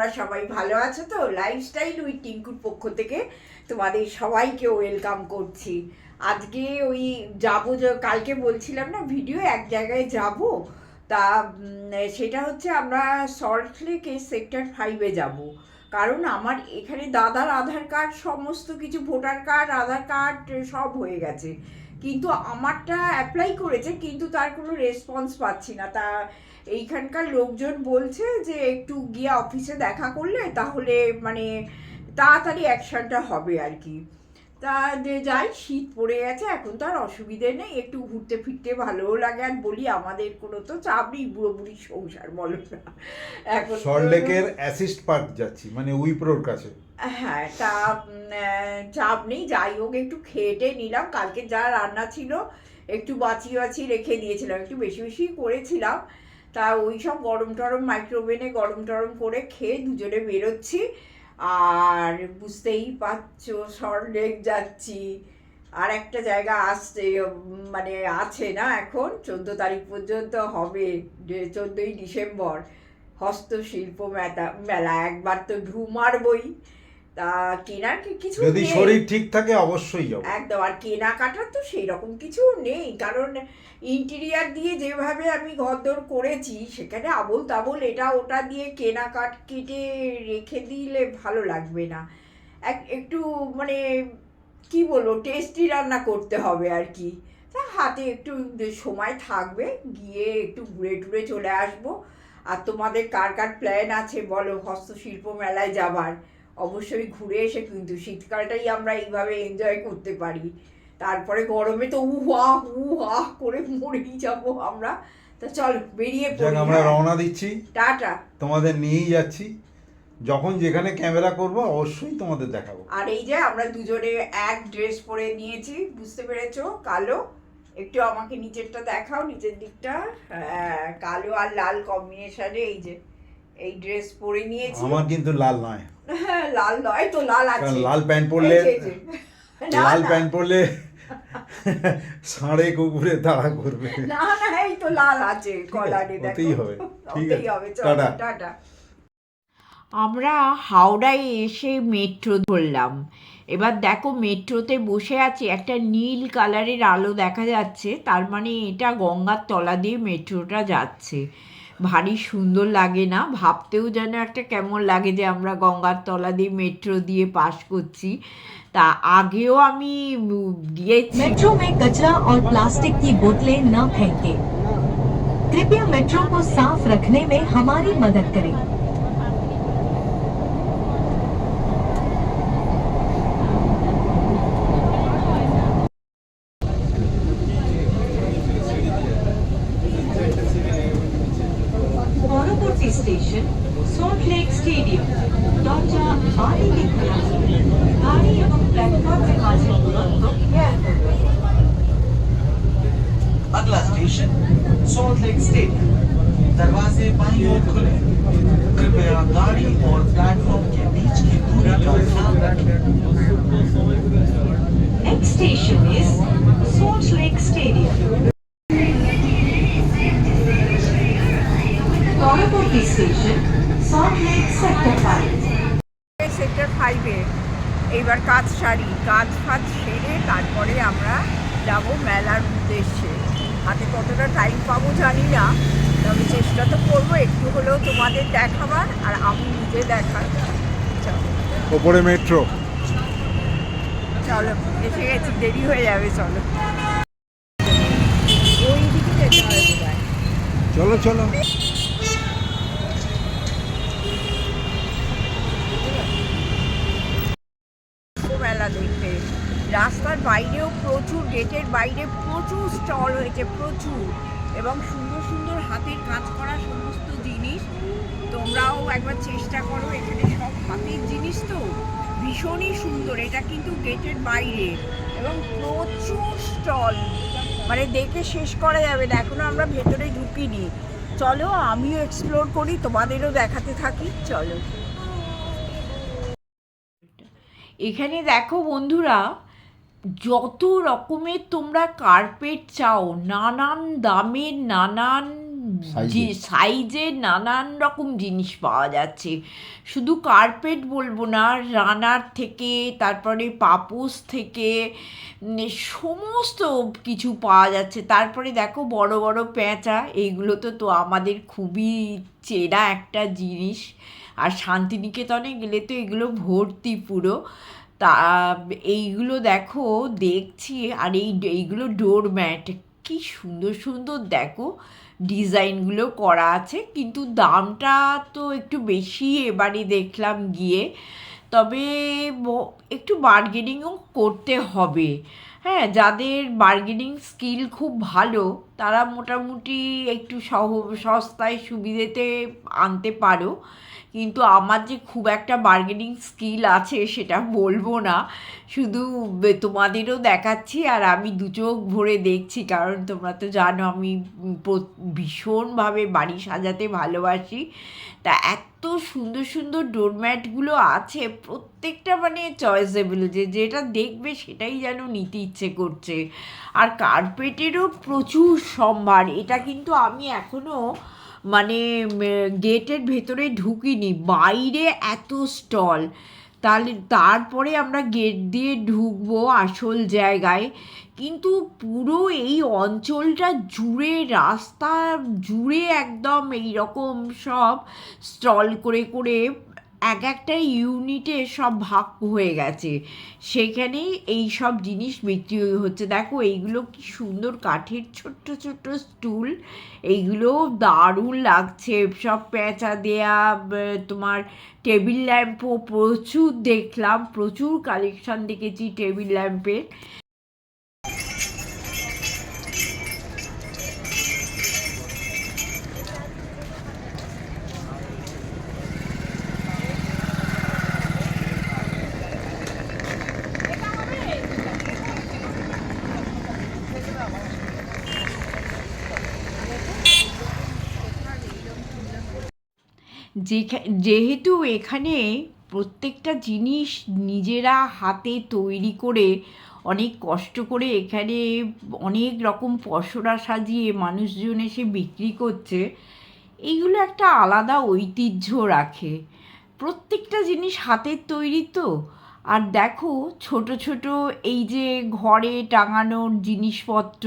তোমরা সবাই ভালো আছো তো? লাইফস্টাইল উইথ টিঙ্কুর পক্ষ থেকে তোমাদের সবাইকে ওয়েলকাম করছি। আজকে ওই যাব কালকে বলছিলাম না ভিডিও এক জায়গায় যাব। তা সেটা হচ্ছে আমরা সল্ট লেকে সেক্টর ফাইভে যাব। কারণ আমার এখানে দাদার আধার কার্ড সমস্ত কিছু ভোটার কার্ড আধার কার্ড সব হয়ে গেছে। কিন্তু আমারটা অ্যাপ্লাই করেছে, কিন্তু তার কোনো রেসপন্স পাচ্ছি না। তা এইখানকার লোকজন বলছে যে, একটু গিয়ে অফিসে দেখা করলে তাহলে মানে তাড়াতাড়ি অ্যাকশনটা হবে আর কি। তা যে যাই, শীত পড়ে গেছে, এখন তো আর অসুবিধে নেই। একটু ঘুরতে ফিরতে ভালোও লাগে। আর বলি, আমাদের কোনো তো চাপ নেই বুড়ো বুড়ি সংসার বলো না। এখন সল্টলেকের অ্যাসিস্ট পার্ক যাচ্ছি মানে উইপ্রোর কাছে। হ্যাঁ তা চাপ নেই, যাই হোক, একটু খেটে নিলাম। কালকে যা রান্না ছিল, একটু বাঁচিয়ে বাঁচিয়ে রেখে দিয়েছিলাম, একটু বেশি বেশি করেছিলাম। তা, ওই সব গরম টরম মাইক্রোওভেনে গরম টরম করে খেয়ে দুজনে বেরোচ্ছি। আর বুঝতেই পারছ সল্টলেক যাচ্ছি। আর একটা জায়গা আসছে মানে আছে না এখন, চোদ্দ তারিখ পর্যন্ত হবে চোদ্দোই ডিসেম্বর, হস্তশিল্প মেলা মেলা, একবার তো ঢু মারবই। তা কেনার কিছু যদি শরীর ঠিক থাকে অবশ্যই যাব। একদম আর কেনাকাটার তো সেই রকম কিছু নেই কারণ ইন্টেরিয়ার দিয়ে যেভাবে আমি ঘরদোর করেছি সেখানে আবল তাবল এটা ওটা দিয়ে কেনাকাট কেটে রেখে দিলে ভালো লাগবে না। এক একটু মানে কি বলব টেস্টি রান্না করতে হবে আর কি। তা হাতে একটু সময় থাকবে গিয়ে একটু ঘুরে টুরে চলে আসব। আর তোমাদের কার কার প্ল্যান আছে বলো হস্তশিল্প মেলায় যাবার? অবশ্যই ঘুরে এসে কিন্তু শীতকালটাই আমরা এইভাবে এনজয় করতে পারি। তারপরে গরমে তো উহা উহা করে মরেই যাব আমরা। তা চল বেরিয়ে পড়ি আমরা হ্যাঁ? রওনা দিচ্ছি। টাটা। তোমাদের নিয়েই যাচ্ছি। যখন যেখানে ক্যামেরা করব অবশ্যই তোমাদের দেখাবো। আর এই যে আমরা দুজনে এক ড্রেস পরে নিয়েছি বুঝতে পেরেছ? কালো। একটু আমাকে নিচেরটা দেখাও নিচের দিকটা। হ্যাঁ কালো আর লাল কম্বিনেশনে এই যে। এই ড্রেস পরে নিয়েছি। আমার কিন্তু লাল নয়। হ্যাঁ লাল নয় তো লাল আছে। লাল প্যান্ট পরলে লাল প্যান্ট পরলে ষাঁড়ে কুকুরে তাড়া করবে। না না এই তো লাল আছে কলারে দেখো। ওতেই হবে। ঠিক আছে, হবে টাটা। টাটা। আমরা হাওড়ায় এসে মেট্রো ধরলাম। এবার দেখো মেট্রোতে বসে আছি একটা নীল কালারের আলো দেখা যাচ্ছে তার মানে এটা গঙ্গার তলা দিয়ে মেট্রোটা যাচ্ছে। ভারী সুন্দর লাগে না ভাবতেও যেন একটা কেমন লাগে যে আমরা গঙ্গার তলা দিয়ে মেট্রো দিয়ে পাস করছি তা আগেও আমি উম, গিয়েছি मेट्रो में कचरा और प्लास्टिक की बोतलें न फेंकें। कृपया मेट्रो को साफ रखने में हमारी मदद करें Next station is Salt Lake Stadium. পরবর্তী station Salt Lake sector five sector ফাইভে এইবার কাজ সারি কাজ ফাজ সেরে তারপরে আমরা যাব মেলার উদ্দেশ্যে। হাতে কতটা টাইম পাবো জানি না, তবে চেষ্টা তো করব, একটু হলেও তোমাদের দেখাবার আর আমি নিজে দেখার। ওপরে মেট্রো চলো এসে গেছি দেরি হয়ে যাবে চলো। চলো চলো। মেলা দেখতে। রাস্তার বাইরেও প্রচুর গেটের বাইরে প্রচুর স্টল হয়েছে প্রচুর। এবং সুন্দর সুন্দর হাতের কাজ করা সমস্ত তোমরাও একবার চেষ্টা করো, এখানে সব হাতের জিনিস তো ভীষণই সুন্দর, এটা কিন্তু গেটের বাইরে এবং প্রচুর স্টল মানে দেখে শেষ করা যাবে না, এখনও আমরা ভেতরে ঢুকিনি। চলো আমিও এক্সপ্লোর করি, তোমাদেরও দেখাতে থাকি, চলো। এখানে দেখো বন্ধুরা, যত রকমের তোমরা কার্পেট চাও, নানান দামের, নানান সাইজে। সাইজে নানান রকম জিনিস পাওয়া যাচ্ছে। শুধু কার্পেট বলব না, রানার থেকে, তারপরে পাপোস থেকে সমস্ত কিছু পাওয়া যাচ্ছে। তারপরে দেখো বড় বড় পেঁচা এইগুলো তো তো আমাদের খুবই চেনা একটা জিনিস। আর শান্তিনিকেতনে গেলে তো এগুলো ভর্তি পুরো। তা, এইগুলো দেখো, দেখছি, আর এই, এইগুলো ডোরম্যাট, কি সুন্দর সুন্দর, দেখো। ডিজাইনগুলো করা আছে কিন্তু দামটা তো একটু বেশি এবারই দেখলাম গিয়ে। তবে একটু বার্গেনিংও করতে হবে। হ্যাঁ যাদের বার্গেনিং স্কিল খুব ভালো, তারা মোটামুটি একটু সহ, সস্তায় সুবিধেতে আনতে পারো। কিন্তু আমার যে খুব একটা বার্গেনিং স্কিল আছে, সেটা বলব না। শুধু তোমাদেরও দেখাচ্ছি আর আমি দু চোখ ভরে দেখছি, কারণ তোমরা তো জানো আমি ভীষণভাবে বাড়ি সাজাতে ভালোবাসি। তা এত সুন্দর সুন্দর ডোরম্যাটগুলো আছে, প্রত্যেকটা মানে চয়েসেবল যে যেটা দেখবে সেটাই যেন নিতে ইচ্ছে করছে। আর কার্পেটেরও প্রচুর সম্ভার, এটা কিন্তু আমি এখনও মানে গেটের ভেতরে ঢুকিনি, বাইরে এত স্টল তাহলে তারপরে আমরা গেট দিয়ে ঢুকবো আসল জায়গায়। কিন্তু পুরো এই অঞ্চলটা জুড়ে রাস্তা, জুড়ে একদম এই রকম সব স্টল করে করে এক একটা ইউনিটে সব ভাগ হয়ে গেছে। সেখানেই এই সব জিনিস বিক্রি হচ্ছে। দেখো, এইগুলো কি সুন্দর কাঠের ছোট্ট ছোট্ট স্টুল। এইগুলো দারুণ লাগছে। সব পেঁচা দেয়া তোমার টেবিল ল্যাম্পও প্রচুর দেখলাম। প্রচুর কালেকশন দেখেছি টেবিল ল্যাম্পের। যেহেতু এখানে প্রত্যেকটা জিনিস নিজেরা হাতে তৈরি করে অনেক কষ্ট করে এখানে অনেক রকম পসরা সাজিয়ে মানুষজন এসে বিক্রি করছে, এইগুলো একটা আলাদা ঐতিহ্য রাখে। প্রত্যেকটা জিনিস হাতের তৈরি তো। আর দেখো, ছোট ছোট এই যে ঘরে টাঙানোর জিনিসপত্র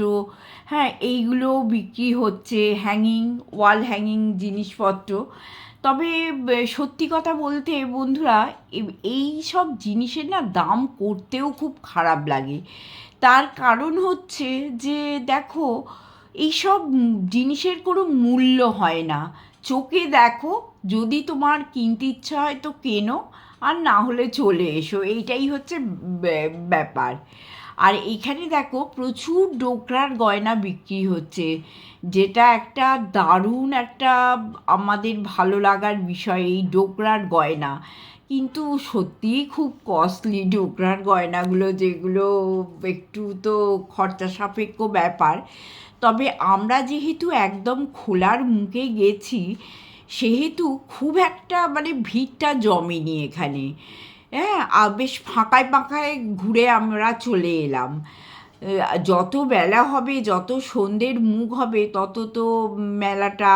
হ্যাঁ এইগুলো বিক্রি হচ্ছে হ্যাঙ্গিং ওয়াল হ্যাঙ্গিং জিনিসপত্র। তবে সত্যি কথা বলতে বন্ধুরা এই সব জিনিসের না দাম করতেও খুব খারাপ লাগে। তার কারণ হচ্ছে যে, দেখো এইসব জিনিসের কোনো মূল্য হয় না। চোখে দেখো, যদি তোমার কিনতে ইচ্ছা হয় তো কেনো, আর না হলে চলে এসো। এইটাই হচ্ছে ব্যাপার। আর এখানে দেখো প্রচুর ডোকরার গয়না বিক্রি হচ্ছে, যেটা একটা দারুণ একটা আমাদের ভালো লাগার বিষয় এই ডোকরার গয়না। কিন্তু সত্যিই খুব কস্টলি ডোকরার গয়নাগুলো, যেগুলো একটু তো খরচা সাপেক্ষ ব্যাপার। তবে আমরা যেহেতু একদম খোলার মুখে গেছি, সেহেতু খুব একটা মানে ভিড়টা জমেনি এখানে। হ্যাঁ আর বেশ ফাঁকায় ফাঁকায় ঘুরে আমরা চলে এলাম। যত বেলা হবে যত সন্ধ্যের মুখ হবে তত তো মেলাটা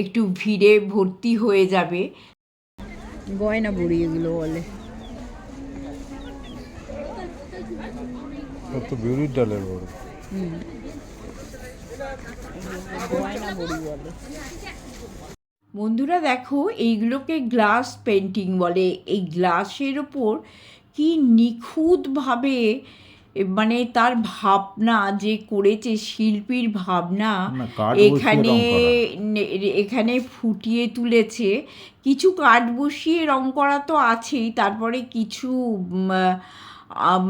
একটু ভিড়ে ভর্তি হয়ে যাবে। গয়না বড়ি এগুলো বলে। কত বিউরির ডালের বড়। গয়না বড়ি বলে। বন্ধুরা দেখো এইগুলোকে গ্লাস পেন্টিং বলে। এই গ্লাসের ওপর কি নিখুঁতভাবে মানে তার ভাবনা যে করেছে শিল্পীর ভাবনা এখানে এখানে ফুটিয়ে তুলেছে। কিছু কাঠ বসিয়ে রং করা তো আছেই তারপরে কিছু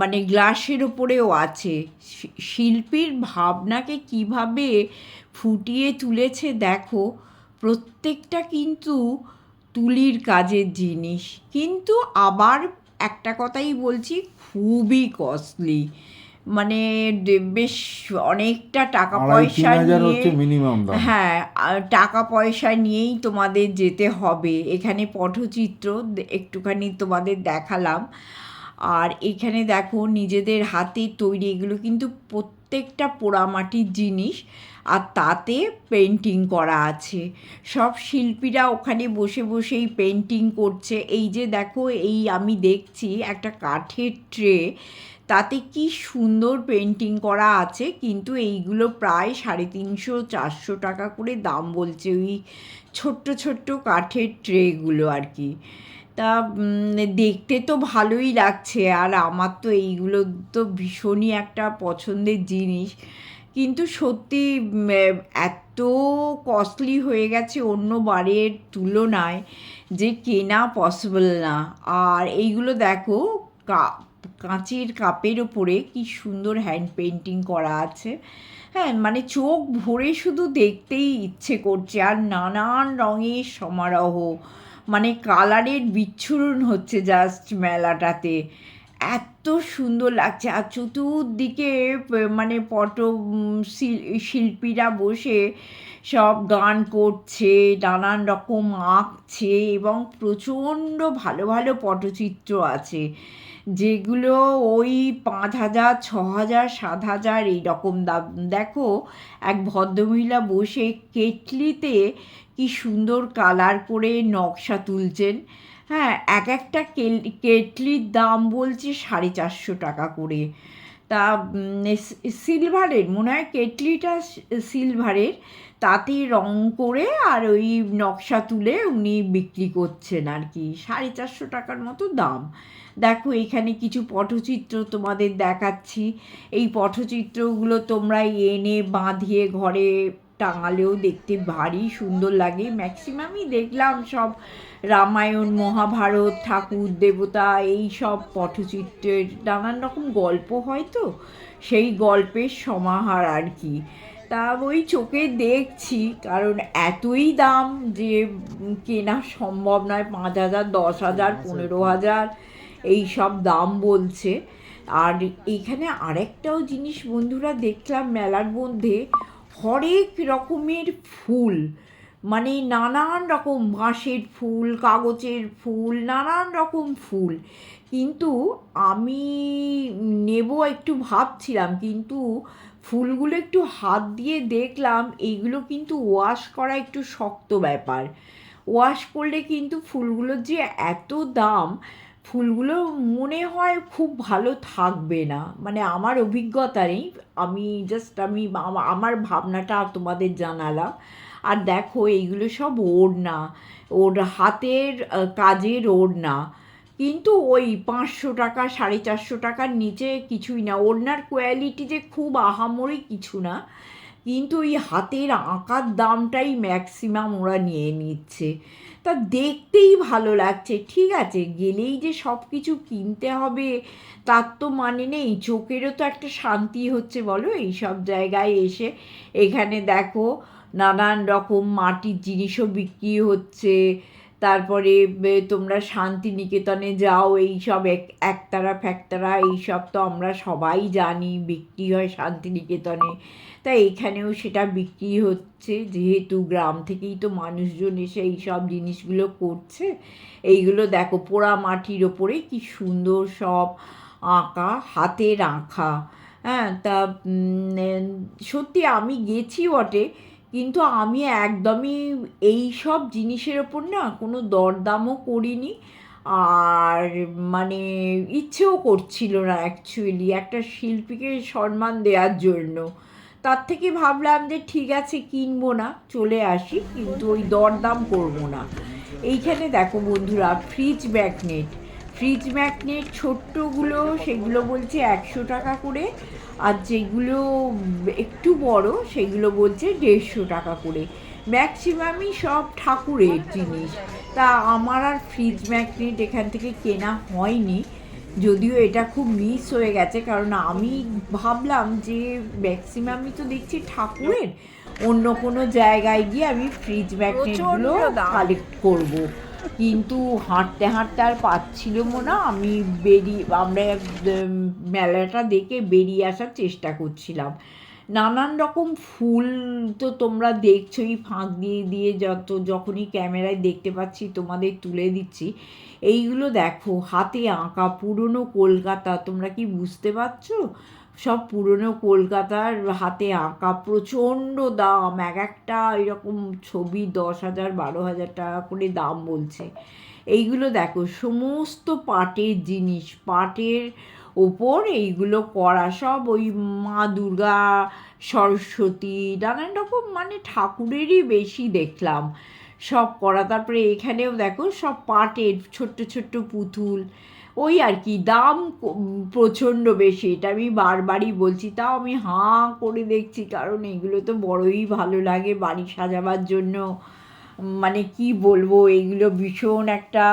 মানে গ্লাসের ওপরেও আছে। শিল্পীর ভাবনাকে কীভাবে ফুটিয়ে তুলেছে দেখো। প্রত্যেকটা কিন্তু তুলির কাজের জিনিস। কিন্তু আবার একটা কথাই বলছি খুবই কস্টলি মানে বেশ অনেকটা টাকা পয়সা নিয়ে হ্যাঁ টাকা পয়সা নিয়েই তোমাদের যেতে হবে। এখানে পটচিত্র একটুখানি তোমাদের দেখালাম। আর এখানে দেখো নিজেদের হাতে তৈরি এগুলো কিন্তু প্রত্যেকটা পোড়ামাটির জিনিস। আর তাতে পেন্টিং করা আছে। সব শিল্পীরা ওখানে বসে বসেই পেন্টিং করছে। এই যে দেখো, এই আমি দেখছি একটা কাঠের ট্রে তাতে কি সুন্দর পেন্টিং করা আছে, কিন্তু এইগুলো প্রায় সাড়ে তিনশো, চারশো টাকা করে দাম বলছে ওই ছোট্ট ছোট্ট কাঠের ট্রেগুলো আর কি। তা দেখতে তো ভালোই লাগছে, আর আমার তো এইগুলো তো ভীষণই একটা পছন্দের জিনিস। কিন্তু সত্যি এত কস্টলি হয়ে গেছে অন্য বারের তুলনায় যে কেনা পসিবল না। আর এইগুলো দেখো কাঁচের কাপের ওপরে কি সুন্দর হ্যান্ড পেন্টিং করা আছে। হ্যাঁ মানে চোখ ভরে শুধু দেখতেই ইচ্ছে করছে, আর নানান রঙের সমারোহ। মানে কালারের বিচ্ছুরণ হচ্ছে জাস্ট মেলাটাতে। এত সুন্দর লাগছে। আর চতুর্দিকে মানে পট শিল- শিল্পীরা বসে সব গান করছে, নানান রকম আঁকছে এবং প্রচণ্ড ভালো ভালো পটচিত্র আছে, যেগুলো ওই পাঁচ হাজার, ছ হাজার, সাত হাজার এইরকম দাম। দেখো, এক ভদ্রমহিলা বসে কেটলিতে কি সুন্দর কালার করে নকশা তুলছেন। হ্যাঁ এক একটা কেটলির দাম বলছে সাড়ে চারশো টাকা করে। তা সিলভারের, মনে হয় কেটলিটা সিলভারের তাতে রং করে আর ওই নকশা তুলে উনি বিক্রি করছেন আর কি, সাড়ে চারশো টাকার মতো দাম। দেখো, এখানে কিছু পটচিত্র তোমাদের দেখাচ্ছি। এই পটচিত্রগুলো তোমরা এনে বাঁধিয়ে ঘরে টাঙালেও দেখতে ভারী সুন্দর লাগে। ম্যাক্সিমামই দেখলাম সব রামায়ণ মহাভারত ঠাকুর দেবতা এই সব পটচিত্রের নানান রকম গল্প হয় তো সেই গল্পের সমাহার আর কি। তা ওই চোখে দেখছি কারণ এতই দাম যে কেনা সম্ভব নয় পাঁচ হাজার দশ হাজার পনেরো হাজার এই সব দাম বলছে। আর এখানে আরেকটাও জিনিস বন্ধুরা দেখলাম মেলার মধ্যে হরেক রকমের ফুল মানে নানান রকম বাঁশের ফুল, কাগজের ফুল, নানান রকম ফুল। কিন্তু আমি নেব একটু ভাবছিলাম, কিন্তু ফুলগুলো একটু হাত দিয়ে দেখলাম এইগুলো কিন্তু ওয়াশ করা একটু শক্ত ব্যাপার। ওয়াশ করলে কিন্তু ফুলগুলোর যে এত দাম ফুলগুলো মনে হয় খুব ভালো থাকবে না। মানে আমার অভিজ্ঞতা নেই। আমি জাস্ট আমি আমার ভাবনাটা তোমাদের জানালাম। আর দেখো এইগুলো সব ওড়না। ওর হাতের কাজের ওড়না। কিন্তু ওই পাঁচশো টাকা, সাড়ে চারশো টাকার নিচে কিছুই না। ওড়নার কোয়ালিটি যে খুব আহামরি কিছু না। কিন্তু ওই হাতের আঁকার দামটাই ম্যাক্সিমাম ওরা নিয়ে নিচ্ছে। তা দেখতেই ভালো লাগছে। ঠিক আছে, গেলেই যে সব কিছু কিনতে হবে, তার তো মানে নেই। চোখেরও তো একটা শান্তি হচ্ছে বলো এই সব জায়গায় এসে। এখানে দেখো, নানান রকম মাটির জিনিসও বিক্রি হচ্ছে। তারপরে তোমরা শান্তিনিকেতনে যাও এই সব এক, একতারা ফ্যাক্তারা, এইসব তো আমরা সবাই জানি, বিক্রি হয় শান্তিনিকেতনে। তাই এখানেও সেটা বিক্রি হচ্ছে, যেহেতু গ্রাম থেকেই তো মানুষজন এসে এই সব জিনিসগুলো করছে। এইগুলো দেখো পোড়া মাটির ওপরে কি সুন্দর সব আঁকা হাতের আঁকা হ্যাঁ তা সত্যি আমি গেছি বটে, কিন্তু আমি একদমই এই সব জিনিসের ওপর না কোনো দরদামও করিনি। আর মানে ইচ্ছেও করছিল না অ্যাকচুয়ালি একটা শিল্পীকে সম্মান দেওয়ার জন্য। তার থেকে ভাবলাম যে ঠিক আছে, কিনবো না, চলে আসি, কিন্তু ওই দরদাম করব না। এইখানে দেখো বন্ধুরা ফ্রিজ ম্যাগনেট ফ্রিজ ম্যাগনেট ছোট্টগুলো, সেগুলো বলছে একশো টাকা করে, আর যেগুলো একটু বড়, সেগুলো বলছে দেড়শো টাকা করে। ম্যাক্সিমামই সব ঠাকুরের জিনিস। তা আমার আর ফ্রিজ ম্যাগনেট এখান থেকে কেনা হয়নি। যদিও এটা খুব মিস হয়ে গেছে কারণ আমি ভাবলাম যে ম্যাক্সিমামই তো দেখছি ঠাকুরের। অন্য কোনো জায়গায় গিয়ে আমি ফ্রিজ ম্যাগনেটগুলো কালেক্ট করব। কিন্তু হাঁটতে হাঁটতে আর পাচ্ছিলাম না আমি বেরিয়ে আমরা মেলাটা দেখে বেরিয়ে আসার চেষ্টা করছিলাম। নানান রকম ফুল তো তোমরা দেখছোই ফাঁক দিয়ে দিয়ে যত যখনই ক্যামেরায় দেখতে পাচ্ছি তোমাদের তুলে দিচ্ছি। এইগুলো দেখো, হাতে আঁকা, পুরনো কলকাতা, তোমরা কি বুঝতে পারছ? সব পুরনো কলকাতার হাতে আঁকা, প্রচণ্ড দাম, এক একটা এরকম ছবি দশ হাজার, বারো হাজার টাকা করে দাম বলছে। এইগুলো দেখো, সমস্ত পাটের জিনিস, পাটের ওপর এইগুলো করা, সব ওই মা দুর্গা, সরস্বতী, নানান রকম মানে ঠাকুরেরই বেশি দেখলাম। সব করা। তারপরে এখানেও দেখো সব পাটের ছোট্ট ছোট্ট পুতুল। ওই আর কি, দাম প্রচণ্ড বেশি, এটা আমি বারবারই বলছি। তাও আমি হাঁ করে দেখছি, কারণ এগুলো তো বড়ই ভালো লাগে বাড়ি সাজাবার জন্য। মানে কি বলব, এগুলো ভীষণ একটা,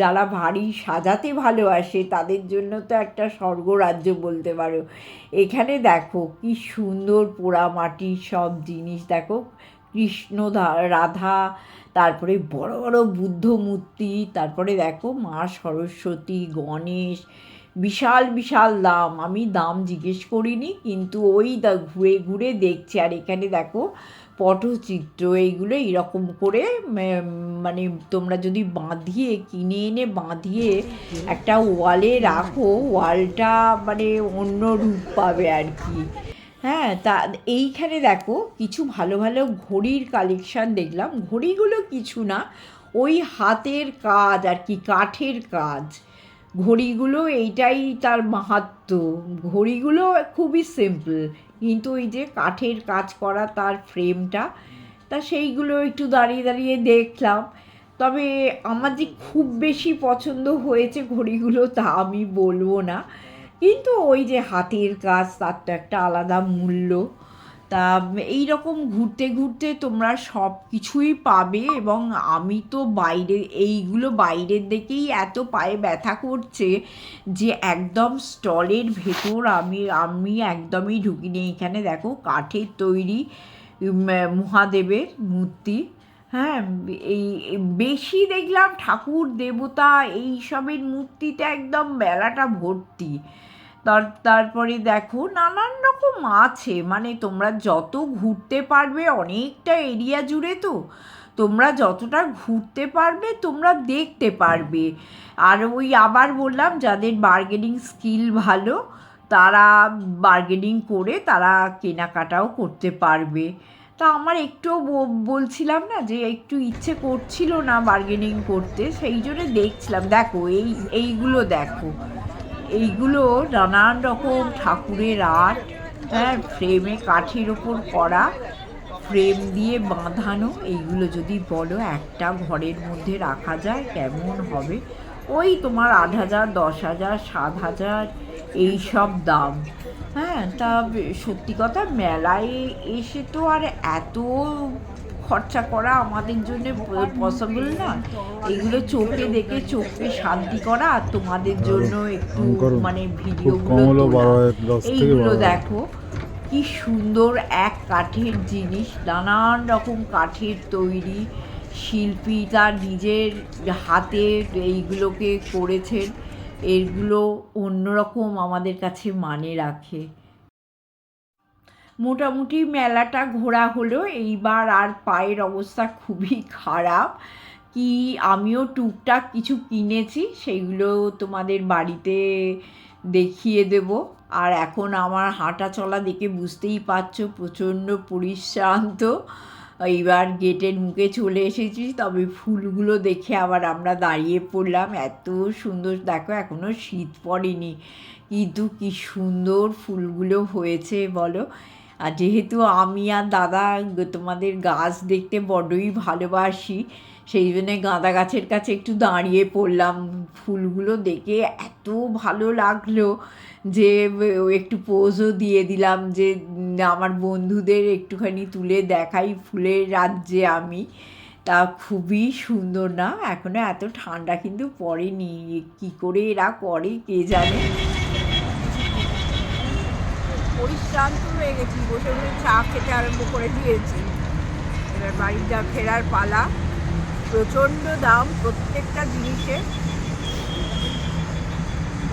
যারা ভারী সাজাতে ভালোবাসে তাদের জন্য তো একটা স্বর্গরাজ্য বলতে পারো। এখানে দেখো কি সুন্দর পোড়ামাটির সব জিনিস, দেখো কৃষ্ণ রাধা, তারপরে বড় বড় বুদ্ধ মূর্তি, তারপরে দেখো মা সরস্বতী, গণেশ, বিশাল বিশাল দাম। আমি দাম জিজ্ঞেস করিনি, কিন্তু ওই দা ঘুরে ঘুরে দেখছি। আর এখানে দেখো পটচিত্র, এইগুলো এরকম করে মানে তোমরা যদি বাঁধিয়ে, কিনে এনে বাঁধিয়ে একটা ওয়ালে রাখো ওয়ালটা মানে অন্য রূপ পাবে আর কি। হ্যাঁ তা এইখানে দেখো কিছু ভালো ভালো ঘড়ির কালেকশান দেখলাম। ঘড়িগুলো কিছু না, ওই হাতের কাজ আর কি, কাঠের কাজ। ঘড়িগুলো এইটাই তার মাহাত্ম। ঘড়িগুলো খুবই সিম্পল কিন্তু ওই যে কাঠের কাজ করা তার ফ্রেমটা তা সেইগুলো একটু দাঁড়িয়ে দাঁড়িয়ে দেখলাম। তবে আমার যে খুব বেশি পছন্দ হয়েছে ঘড়িগুলো তা আমি বলব না। কিন্তু ওই যে হাতের কাজ তার তো একটা আলাদা মূল্য। তা এই রকম ঘুরতে ঘুরতে তোমরা সব কিছুই পাবে এবং আমি তো বাইরে, এইগুলো বাইরের দিকেই এত পায়ে ব্যথা করছে যে একদম স্টলের ভেতর আমি আমি একদমই ঢুকিনি। এখানে দেখো কাঠের তৈরি মহাদেবের মূর্তি। হ্যাঁ এই, বেশি দেখলাম ঠাকুর, দেবতা এই সবের মূর্তিতে একদম মেলাটা ভর্তি। তার, তারপরে দেখো নানান রকম আছে। মানে তোমরা যত ঘুরতে পারবে, অনেকটা এরিয়া জুড়ে তো, তোমরা যতটা ঘুরতে পারবে, তোমরা দেখতে পারবে। আর ওই আবার বললাম, যাদের বার্গেনিং স্কিল ভালো, তারা বার্গেনিং করে তারা কেনাকাটাও করতে পারবে। তা আমার একটু বলছিলাম না যে একটু ইচ্ছে করছিল না বার্গেনিং করতে, সেই জন্য দেখছিলাম। দেখো এই, এইগুলো দেখো। এইগুলো নানান রকম ঠাকুরের আর্ট হ্যাঁ ফ্রেমে কাঠের ওপর করা, ফ্রেম দিয়ে বাঁধানো, এইগুলো যদি বলো একটা ঘরের মধ্যে রাখা যায় কেমন হবে? ওই তোমার আট হাজার, দশ হাজার, সাত হাজার এই সব দাম। হ্যাঁ তা সত্যি কথা, মেলায় এসে তো আর এত খরচা করা আমাদের জন্য পসিবল না। এগুলো চোখে দেখে চোখে শান্তি করা আর তোমাদের জন্য একটু মানে ভিডিওগুলো এইগুলো দেখো কি সুন্দর এক কাঠের জিনিস নানান রকম কাঠের তৈরি শিল্পী তার নিজের হাতে এইগুলোকে করেছেন। এগুলো অন্যরকম আমাদের কাছে মানে রাখে। মোটামুটি মেলাটা ঘোরা হলো এইবার আর পায়ের অবস্থা খুবই খারাপ। কি আমিও টুকটাক কিছু কিনেছি, সেইগুলো তোমাদের বাড়িতে দেখিয়ে দেব। আর এখন আমার হাঁটা চলা দেখে বুঝতেই পারছ, প্রচণ্ড পরিশ্রান্ত। এইবার গেটের মুখে চলে এসেছি, তবে ফুলগুলো দেখে আবার আমরা দাঁড়িয়ে পড়লাম। এত সুন্দর, দেখো এখনও শীত পড়েনি। কিন্তু কি সুন্দর ফুলগুলো হয়েছে, বলো। আর যেহেতু আমি আর দাদা তোমাদের গাছ দেখতে বড্ডই ভালোবাসি, সেই জন্যে গাঁদা গাছের কাছে একটু দাঁড়িয়ে পড়লাম। ফুলগুলো দেখে এত ভালো লাগল যে একটু পোজও দিয়ে দিলাম যে, আমার বন্ধুদের একটুখানি তুলে দেখাই ফুলের রাজ্যে আমি। তা খুবই সুন্দর না? এখনও এত ঠান্ডা কিন্তু পড়েনি। কি করে এরা করে কে জানে? পরিশ্রান্ত হয়ে গেছি বসে বসে চা খেতে আরম্ভ করে দিয়েছি। এবার বাড়ি যা ফেরার পালা প্রচণ্ড দাম প্রত্যেকটা জিনিসে।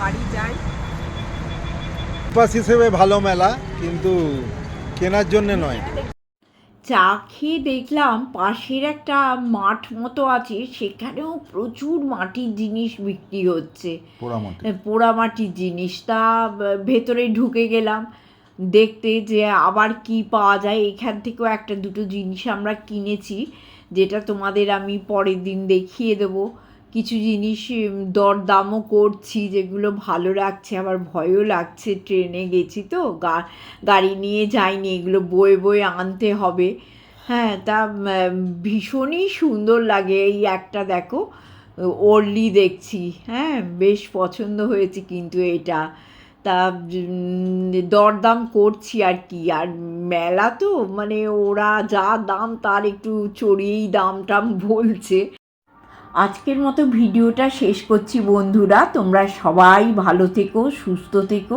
বাড়ি যাই। পাস হিসেবে ভালো মেলা কিন্তু কেনার জন্য নয়। চা খেয়ে দেখলাম পাশের একটা মাঠ মতো আছে সেখানেও প্রচুর মাটির জিনিস বিক্রি হচ্ছে। পোড়ামাটি পোড়ামাটির জিনিস তা ভেতরে ঢুকে গেলাম। দেখতে যে আবার কি পাওয়া যায়, এখান থেকেও একটা দুটো জিনিস আমরা কিনেছি, যেটা তোমাদের আমি পরের দিন দেখিয়ে দেবো। কিছু জিনিস দরদামও করছি, যেগুলো ভালো লাগছে, আবার ভয়ও লাগছে, ট্রেনে গেছি তো গাড়ি নিয়ে যাইনি, এগুলো বয়ে বয়ে আনতে হবে। হ্যাঁ তা ভীষণই সুন্দর লাগে এই একটা, দেখো ওরলি দেখছি। হ্যাঁ বেশ পছন্দ হয়েছে কিন্তু এটা। তা দরদাম করছি আর কি। আর মেলা তো মানে ওরা যা দাম তার একটু চড়িয়েই দাম টাম বলছে। আজকের মতো ভিডিওটা শেষ করছি বন্ধুরা। তোমরা সবাই ভালো থেকো, সুস্থ থেকো।